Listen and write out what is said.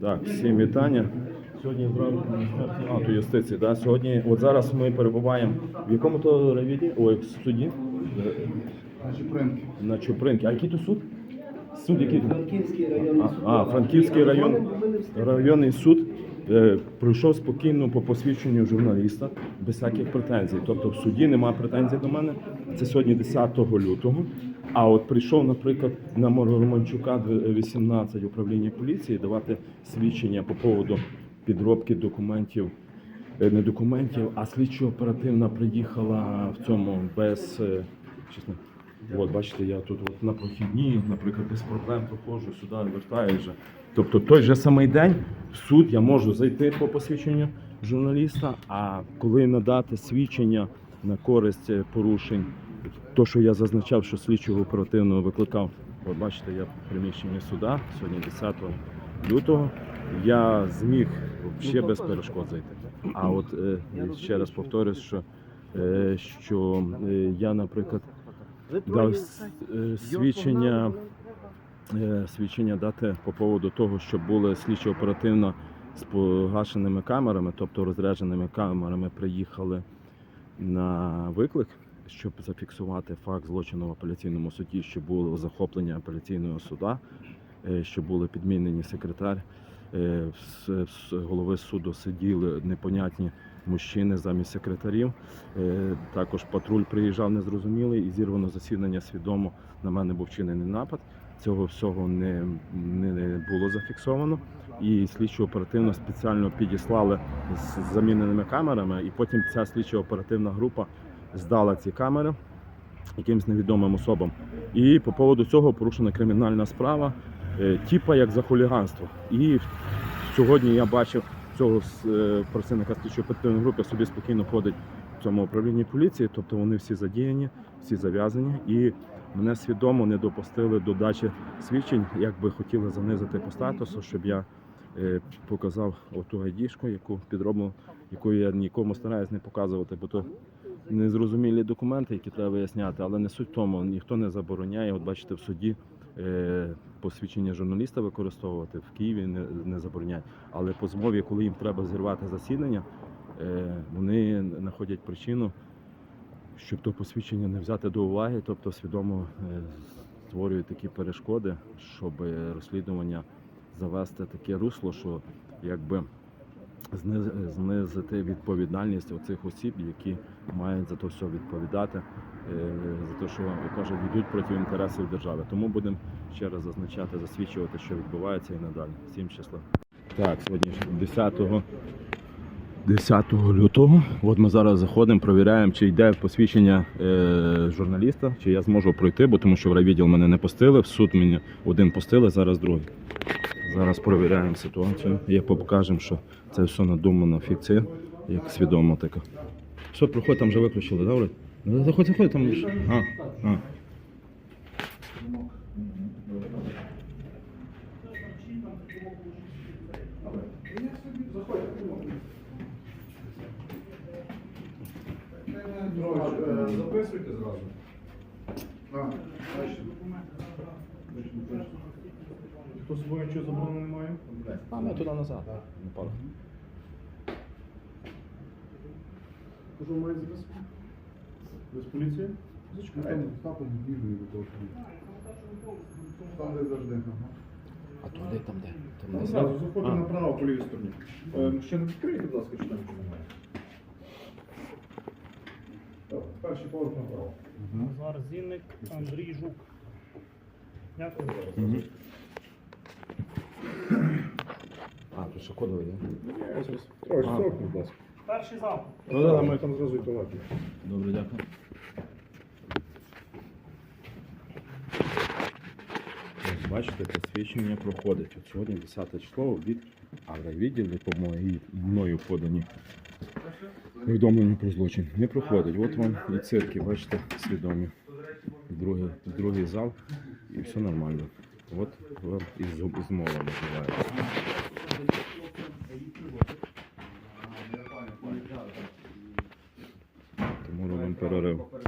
Так, всім вітання. Сьогодні зранку Міністерство а, то юстиції. Да? Сьогодні, от зараз ми перебуваємо в якому то райвіді? Ой, в суді? Наші принки. На Чупринки. А який то суд? Суд який? Франківський районний суд. А, Франківський район, районний суд е, пройшов спокійно по посвідченню журналіста без всяких претензій. Тобто в суді немає претензій до мене. Це сьогодні 10 лютого. А от прийшов, наприклад, на Романчука 18 управління поліції давати свідчення по поводу підробки документів. е, Не документів, а слідчо-оперативна приїхала в цьому без е, чесно. От, бачите, я тут от на прохідній, наприклад, без проблем проходжу сюди, вертаю вже. Тобто той же самий день в суд я можу зайти по посвідченню журналіста, а коли надати свідчення на користь е, порушень, то, що я зазначав, що слідчого оперативного викликав, от бачите, я в приміщенні суда, сьогодні 10 лютого, я зміг ще без перешкод зайти. А от е, ще раз повторюсь, що, е, що е, я, наприклад, дав свідчення, свідчення дати по поводу того, що були слідчо оперативно з погашеними камерами, тобто розрядженими камерами, приїхали на виклик, щоб зафіксувати факт злочину в апеляційному суді, що було захоплення апеляційного суда, е, що були підмінені секретар. е, голови суду сиділи непонятні мужчини замість секретарів. Е, Також патруль приїжджав незрозумілий і зірвано засідання свідомо. На мене був вчинений напад. Цього всього не, не було зафіксовано. І слідчо оперативно спеціально підіслали з заміненими камерами, і потім ця слідчо оперативна група здала ці камери якимсь невідомим особам. І по поводу цього порушена кримінальна справа, е, типа як за хуліганство. І сьогодні я бачив цього е, працівника слідчої оперативної групи собі спокійно ходить в цьому управлінні поліції, тобто вони всі задіяні, всі зав'язані, і мене свідомо не допустили до дачі свідчень, як би хотіли занизити по статусу, щоб я е, показав оту айдішку, яку підроблю, яку я нікому стараюсь не показувати, бо то незрозумілі документи, які треба виясняти, але не суть в тому, ніхто не забороняє. От бачите, в суді е, посвідчення журналіста використовувати в Києві не, не забороняють. Але по змові, коли їм треба зірвати засідання, е, вони знаходять причину, щоб то посвідчення не взяти до уваги, тобто свідомо е, створюють такі перешкоди, щоб розслідування завести таке русло, що якби знизити відповідальність оцих осіб, які мають за то все відповідати, е, за те, що як кажуть, йдуть проти інтересів держави. Тому будемо ще раз зазначати, засвідчувати, що відбувається і надалі. Всім щасливо. Так, сьогодні ж 10 10 лютого. От ми зараз заходимо, провіряємо, чи йде посвідчення е, журналіста, чи я зможу пройти, бо тому що в райвідділ мене не пустили, в суд мені один пустили, зараз другий. Зараз провіряємо ситуацію. Я покажемо, що це все надумано фікція, як свідомо така. Все, проходь, там вже виключили, добре? Ну, Заходь, заходь, там. ж- А, а. Петрович, е, записуйте зразу. А, бачите. Хто з собою нічого заборонено не має? А, ми туди назад. Не пара. Кожен має записку? Без поліції? Зачекайте. Там бігаю до того. Там де завжди. А то де там де? Там Там де? зразу заходимо направо по лівій стороні. Е, Ще не відкрийте, будь ласка, чи там нічого немає. Так, Перший поверх направо. Назар Зінник, Андрій Жук. Дякую. Мгм. А, тут ще кодовий, так? Ось ось. А. будь ласка. Перший зал. Ну, да, ми- там зразу і є. Добре, дякую. Ось бачите, посвідчення проходить. От сьогодні 10 число від агровідділі по моїй мною подані повідомлення про злочин. Не проходить. От вам і цирки, бачите, свідомі. Другий, другий зал і все нормально. От вам і з- і змова називається. Tomorrow, un pără rău.